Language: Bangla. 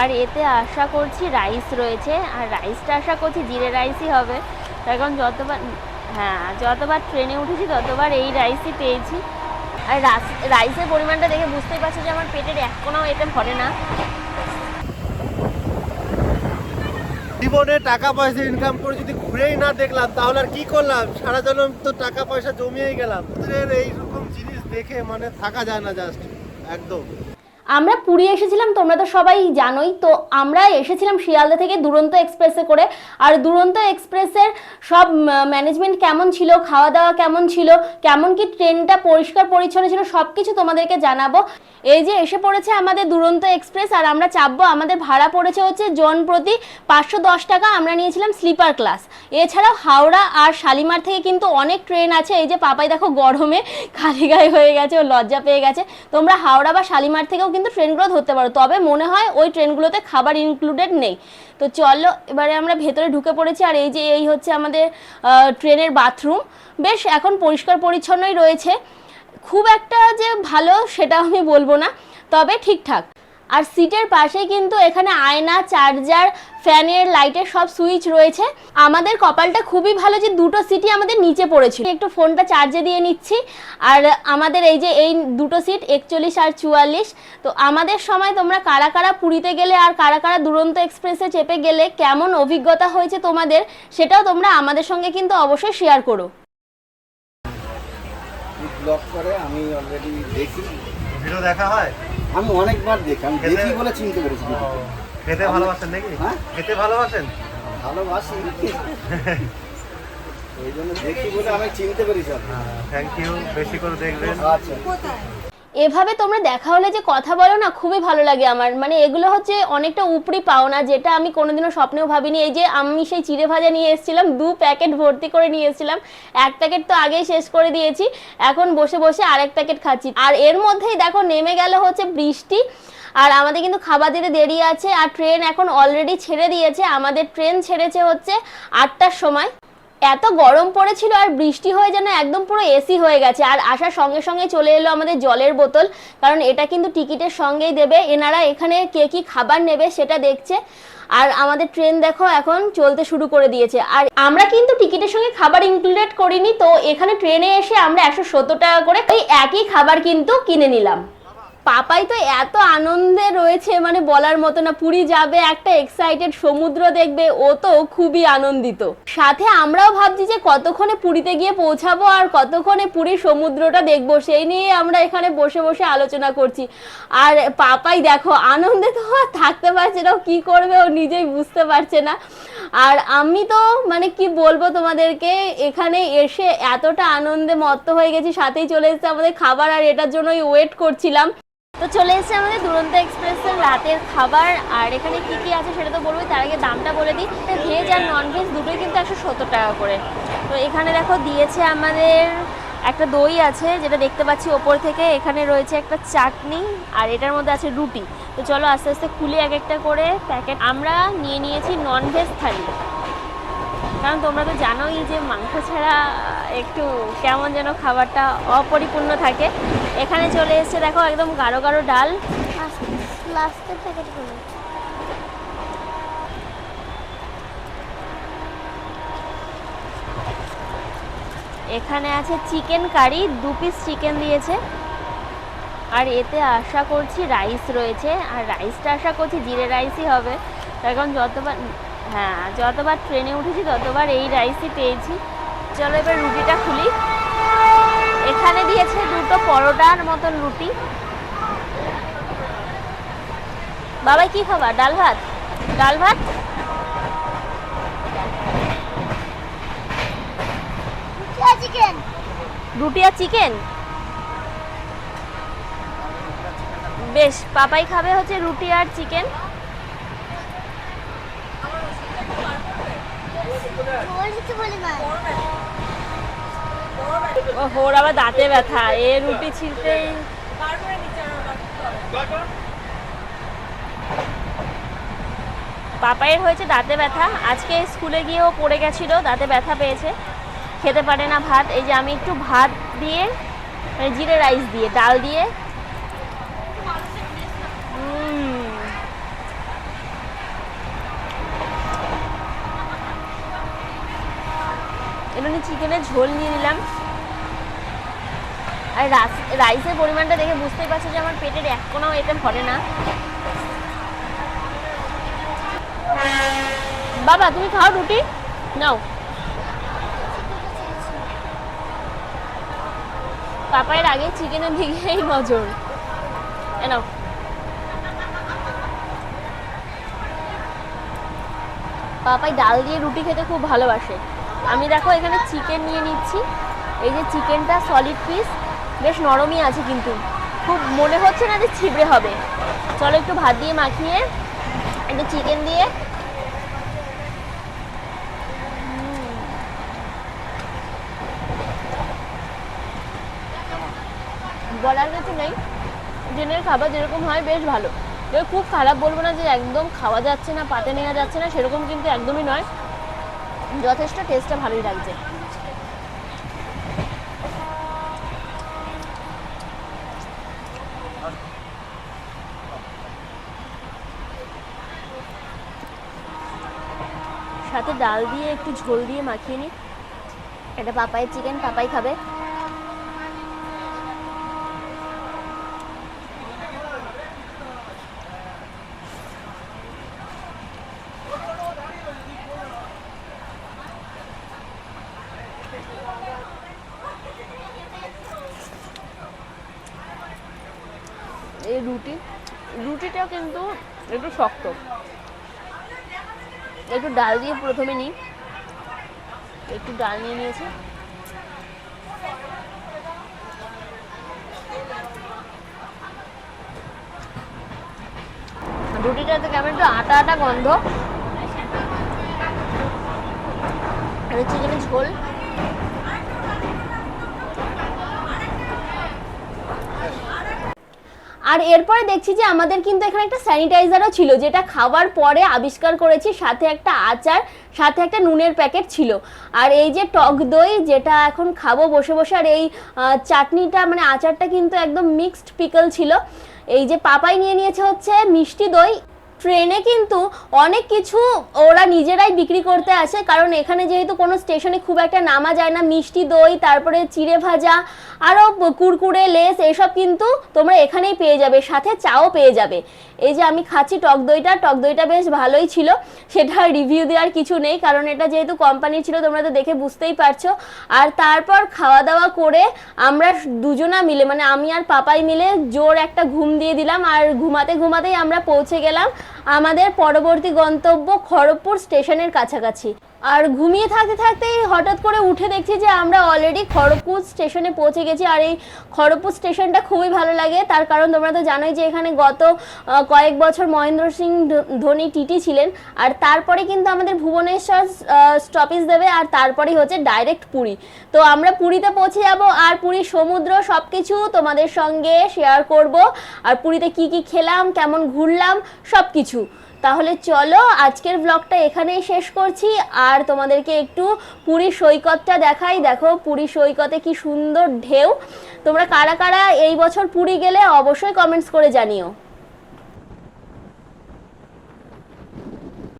আর এতে আশা করছি রাইস রয়েছে। আর রাইসটা আশা করছি জিরে রাইসই হবে। তার কারণ যতবার হ্যাঁ যতবার ট্রেনে উঠেছি, ততবার এই রাইসই পেয়েছি। আর রাইসের পরিমাণটা দেখে বুঝতেই পারছি যে আমার পেটের এক কোনাও এতে ভরে না। জীবনে টাকা পয়সা ইনকাম করে যদি ঘুরেই না দেখলাম, তাহলে আর কি করলাম? সারা জন্ম তো টাকা পয়সা জমিয়েই গেলাম। তোদের এইরকম জিনিস দেখে মানে থাকা যায় না জাস্ট একদম। আমরা পুরী এসেছিলাম, তোমরা তো সবাই জানোই। তো আমরা এসেছিলাম শিয়ালদা থেকে দুরন্ত এক্সপ্রেসে করে। আর দুরন্ত এক্সপ্রেসের সব ম্যানেজমেন্ট কেমন ছিল খাওয়া দাওয়া কেমন ছিল, কেমন কি ট্রেনটা পরিষ্কার পরিচ্ছন্ন ছিল সব কিছু তোমাদেরকে জানাব। এই যে এসে পড়েছে আমাদের দুরন্ত এক্সপ্রেস, আর আমরা চাপবো, আমাদের ভাড়া পড়েছে হচ্ছে জন প্রতি পাঁচশো দশ টাকা, আমরা নিয়েছিলাম স্লিপার ক্লাস। এছাড়াও হাওড়া আর শালিমার থেকে কিন্তু অনেক ট্রেন আছে, এই যে পাপাই দেখো গরমে, খালি গায়ে হয়ে গেছে, ও লজ্জা পেয়ে গেছে। তোমরা হাওড়া বা শালিমার থেকেও কিন্তু ট্রেনগুলো ধরতে পারো। তবে মনে হয় ওই ট্রেনগুলোতে খাবার ইনক্লুডেড নেই। তো চলো, এবারে আমরা ভেতরে ঢুকে পড়েছি আর এই যে এই হচ্ছে আমাদের ট্রেনের বাথরুম। বেশ, এখন পরিষ্কার পরিচ্ছন্নই রয়েছে। খুব একটা যে ভালো সেটা আমি বলব না, তবে ঠিকঠাক। আর সিটের পাশেই কিন্তু এখানে আয়না, চার্জার, ফ্যানের লাইটের সব সুইচ রয়েছে। আমাদের কপালটা খুবই ভালো যে দুটো সিটই আমাদের নিচে পড়েছিল। একটু ফোনটা চার্জে দিয়ে নিচ্ছি। আর আমাদের এই যে এই দুটো সিট, একচল্লিশ আর চুয়াল্লিশ, তো আমাদের সময় তোমরা কারা কারা পুরীতে গেলে আর কারা কারা দুরন্ত এক্সপ্রেসে চেপে গেলে, কেমন অভিজ্ঞতা হয়েছে তোমাদের, সেটাও তোমরা আমাদের সঙ্গে কিন্তু অবশ্যই শেয়ার করো। ব্লগ করে আমি অলরেডি দেখি। ভিডিও দেখা হয়? আমি অনেকবার দেখি আমি খেতে- দেখি বলে চিনতে পেরেছি খেতে ভালোবাসেন নাকি? হ্যাঁ? খেতে ভালোবাসেন? ভালোবাসি। ওই জন্য দেখি বলে আমি চিনতে পেরেছি। থ্যাংক ইউ বেশি করে দেখবেন। আচ্ছা। এভাবে তোমরা দেখা হলে যে কথা বলো না, খুবই ভালো লাগে আমার। মানে এগুলো হচ্ছে অনেকটা উপরি পাওনা যেটা আমি কোনোদিনও স্বপ্নেও ভাবিনি। এই যে আমি সেই চিড়ে ভাজা নিয়ে এসেছিলাম, দু প্যাকেট ভর্তি করে নিয়ে এসেছিলাম। এক প্যাকেট তো আগেই শেষ করে দিয়েছি, এখন বসে বসে আরেক প্যাকেট খাচ্ছি। আর এর মধ্যেই দেখো নেমে গেল হচ্ছে বৃষ্টি, আর আমাদের কিন্তু খাবার দিতে দেরি আছে, আর ট্রেন এখন অলরেডি ছেড়ে দিয়েছে। আমাদের ট্রেন ছেড়েছে হচ্ছে আটটার সময়। এত গরম পড়েছিল আর বৃষ্টি হয়ে যেন একদম পুরো এসি হয়ে গেছে। আর আসার সঙ্গে সঙ্গে চলে এলো আমাদের জলের বোতল, কারণ এটা কিন্তু টিকিটের সঙ্গেই দেবে। এনারা এখানে কে কি খাবার নেবে সেটা দেখছে। আর আমাদের ট্রেন দেখো এখন চলতে শুরু করে দিয়েছে। আর আমরা কিন্তু টিকিটের সঙ্গে খাবার ইনক্লুডেড করিনি, তো এখানে ট্রেনে এসে আমরা একশো সত্তর টাকা করে ওই একই খাবার কিন্তু কিনে নিলাম। পাপাই তো এত আনন্দে রয়েছে মানে বলার মতো না। পুরী যাবে, একটা এক্সাইটেড সমুদ্র দেখবে, ও তো খুবই আনন্দিত। সাথে আমরাও ভাবছি যে কতক্ষণে পুরীতে গিয়ে পৌঁছাবো আর কতক্ষণে পুরীর সমুদ্রটা দেখব, সেই নিয়ে আমরা এখানে বসে বসে আলোচনা করছি। আর পাপাই দেখো, আনন্দে তো আর থাকতে পারছে না কি করবে ও নিজেই বুঝতে পারছে না। আর আমি তো মানে কি বলব তোমাদেরকে, এখানে এসে এতটা আনন্দে মত্ত হয়ে গেছি, সাথেই চলে এসেছে আমাদের খাবার, আর এটার জন্যই ওয়েট করছিলাম। তো চলে এসেছে আমাদের দুরন্ত এক্সপ্রেসের রাতের খাবার। আর এখানে কি কি আছে সেটা তো বলব তার আগে দামটা বলে দিই। ভেজ আর নন ভেজ দুটোই কিন্তু একশো সত্তর টাকা করে। তো এখানে দেখো দিয়েছে আমাদের একটা দই আছে, যেটা দেখতে পাচ্ছি ওপর থেকে। এখানে রয়েছে একটা চাটনি, আর এটার মধ্যে আছে রুটি। তো চলো আস্তে আস্তে খুলে এক একটা করে প্যাকেট। আমরা নিয়ে নিয়েছি নন ভেজ থালি। কারণ তোমরা তো জানোই যে মাংস ছাড়া একটু কেমন যেন খাবারটা অপরিপূর্ণ থাকে। এখানে চলে এসেছে দেখো একদম গাঢ় গাঢ় ডাল। লাস্টের প্যাকেটগুলো এখানে আছে চিকেন কারি দু পিস চিকেন দিয়েছে। আর এতে আশা করছি রাইস রয়েছে আর রাইসটা আশা করছি জিরে রাইসই হবে। তার কারণ যতবার হ্যাঁ যতবার ট্রেনে উঠেছি ততবার এই রাইসই পেয়েছি। চলো এবার রুটিটা খুলি। এখানে দিয়েছে দুটো পরোটার মতন রুটি। বাবাই কি খাবার? ডাল ভাত? ডাল ভাত? চিকেন। রুটি আর চিকেন? বেশ পাপাই খাবে হচ্ছে রুটি আর চিকেন। বলে না আবার দাঁতে ব্যথা। রুটি পাপায়ের হয়েছে দাঁতে ব্যথা। আজকে স্কুলে গিয়ে ও পড়ে গেছিল, দাঁতে ব্যথা পেয়েছে। খেতে পারে না ভাত। এই যে আমি একটু ভাত দিয়ে মানে জিরে রাইস দিয়ে, ডাল দিয়ে একটুখানি চিকেনের ঝোল নিয়ে নিলাম। আর রাইসের পরিমাণটা দেখে বুঝতেই পারছ যে আমার পেটের এক কোনাও এটা ভরে না। বাবা, তুমি খাও রুটি? নাও। পাপায়ের আগে চিকেনের দিকেই নজর। নাও। পাপাই ডাল দিয়ে রুটি খেতে খুব ভালোবাসে। আমি দেখো এখানে চিকেন নিয়ে নিচ্ছি। এই যে চিকেনটা সলিড পিস বেশ নরমই আছে কিন্তু। খুব মনে হচ্ছে না যে ছিবড়ে হবে। চলো একটু ভাত দিয়ে মাখিয়ে একটু চিকেন দিয়ে। বলার কিছু নেই। দিনের খাবার যেরকম হয় বেশ ভালো। খুব খারাপ বলব না যে একদম খাওয়া যাচ্ছে না, পাতে নেওয়া যাচ্ছে না, সেরকম কিন্তু একদমই নয়। যথেষ্ট টেস্টটা ভালোই লাগছে। সাথে ডাল দিয়ে একটু ঝোল দিয়ে মাখিয়ে নিই এটা পাপাই চিকেন পাপাই খাবে। এই রুটি, রুটিটা কিন্তু একটু শক্ত। একটু ডাল দিয়ে প্রথমে নিই। একটু ডাল নিয়ে নিয়েছি। রুটিটাতে কেমন একটু আটা আটা গন্ধ। চিকেনের ঝোল। আর এরপরে দেখছি যে আমাদের কিন্তু এখানে একটা স্যানিটাইজারও ছিল, যেটা খাওয়ার পরে আবিষ্কার করেছি, সাথে একটা আচার, সাথে একটা নুনের প্যাকেট ছিল। আর এই যে টক দই, যেটা এখন খাব বসে বসে, আর এই চাটনিটা মানে আচারটা কিন্তু একদম মিক্সড পিকল ছিল। এই যে পাপাই নিয়ে নিয়েছে হচ্ছে মিষ্টি দই ট্রেনে কিন্তু অনেক কিছু ওরা নিজেরাই বিক্রি করতে আসে। কারণ এখানে যেহেতু কোনো স্টেশনে খুব একটা নামা যায় না। মিষ্টি দই, তারপরে চিড়ে ভাজা আরও কুরকুরে, লেস, এসব কিন্তু তোমরা এখানেই পেয়ে যাবে, সাথে চাও পেয়ে যাবে। এই যে আমি খাচ্ছি টক দইটা টক দইটা বেশ ভালোই ছিল। সেটা রিভিউ দেওয়ার কিছু নেই, কারণ এটা যেহেতু কোম্পানির ছিল, তোমরা তো দেখে বুঝতেই পারছ। আর তারপর খাওয়া দাওয়া করে আমরা দুজনা মিলে মানে আমি আর পাপাই মিলে জোর একটা ঘুম দিয়ে দিলাম। আর ঘুমাতে, ঘুমাতেই আমরা পৌঁছে গেলাম। আমাদের পরবর্তী গন্তব্য খড়গপুর স্টেশনের কাছাকাছি। আর ঘুমিয়ে থাকতে থাকতেই হঠাৎ করে উঠে দেখছি যে আমরা অলরেডি খড়গপুর স্টেশনে পৌঁছে গেছি। আর এই খড়গপুর স্টেশনটা খুবই ভালো লাগে। তার কারণ তোমরা তো জানোই যে এখানে গত কয়েক বছর মহেন্দ্র সিং ধোনি টিটি ছিলেন। আর তারপরে কিন্তু আমাদের ভুবনেশ্বর স্টপেজ দেবে। আর তারপরেই হচ্ছে ডাইরেক্ট পুরী। তো আমরা পুরীতে পৌঁছে যাব। আর পুরীর সমুদ্র সব কিছু তোমাদের সঙ্গে শেয়ার করব। আর পুরীতে কি কি খেলাম, কেমন ঘুরলাম সব কিছু তাহলে চলো আজকের ব্লগটা এখানেই শেষ করছি। আর তোমাদেরকে একটু পুরী সৈকতটা দেখাই। দেখো পুরী সৈকতে কি সুন্দর ঢেউ। তোমরা কারা কারা এই বছর পুরী গেলে অবশ্যই কমেন্টস করে জানিও।